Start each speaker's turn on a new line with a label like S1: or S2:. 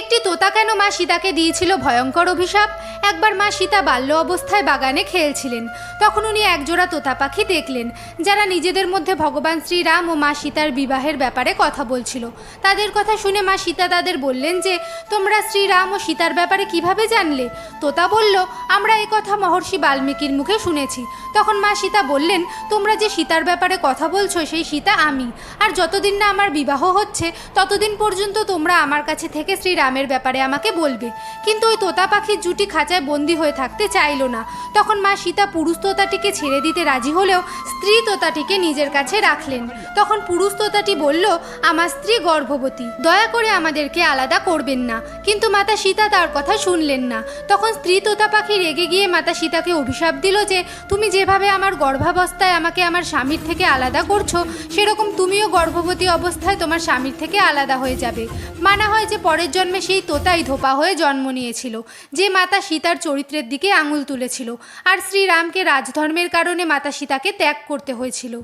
S1: একটি তোতা কেন মা সীতাকে দিয়েছিল ভয়ঙ্কর অভিশাপ? একবার মা সীতা বাল্য অবস্থায় বাগানে খেলছিলেন। তখন উনি একজোড়া তোতা পাখি দেখলেন, যারা নিজেদের মধ্যে ভগবান শ্রীরাম ও মা সীতার বিবাহের ব্যাপারে কথা বলছিল। তাদের কথা শুনে মা সীতা তাদের বললেন যে, তোমরা শ্রীরাম ও সীতার ব্যাপারে কীভাবে জানলে? তোতা বলল, আমরা এই কথা মহর্ষি বাল্মীকির মুখে শুনেছি। তখন মা সীতা বললেন, তোমরা যে সীতার ব্যাপারে কথা বলছো, সেই সীতা আমি। আর যতদিন না আমার বিবাহ হচ্ছে, ততদিন পর্যন্ত তোমরা আমার কাছে থেকে শ্রীরামের ব্যাপারে আমাকে বলবে। কিন্তু ওই তোতা পাখির জুটি খাঁচায় বন্দি হয়ে থাকতে চাইলো না। তখন মা সীতা পুরুষ তোতাটিকে ছেড়ে দিতে রাজি হলেও স্ত্রী তোতাটিকে নিজের কাছে রাখলেন। তখন পুরুষ তোতাটি বলল, আমার স্ত্রী গর্ভবতী। দয়া করে আমাদেরকে আলাদা করবেন না। কিন্তু মাতা সীতা তার কথা শুনলেন না। তখন স্ত্রী তোতা পাখি রেগে গিয়ে মাতা সীতাকে অভিশাপ দিল যে, তুমি যেভাবে আমার গর্ভাবস্থায় আমাকে আমার স্বামীর থেকে আলাদা করছ, সেরকম তুমিও গর্ভবতী অবস্থায় তোমার স্বামীর থেকে আলাদা হয়ে যাবে। মানা হয় যে পরের জন্মে সেই তোতাই ধোপা হয়ে জন্ম নিয়েছিল, যে মাতা সীতার চরিত্রের দিকে আঙুল তুলেছিল, আর শ্রীরামকে রাজধর্মের কারণে মাতা সীতাকে ত্যাগ করতে হয়েছিল।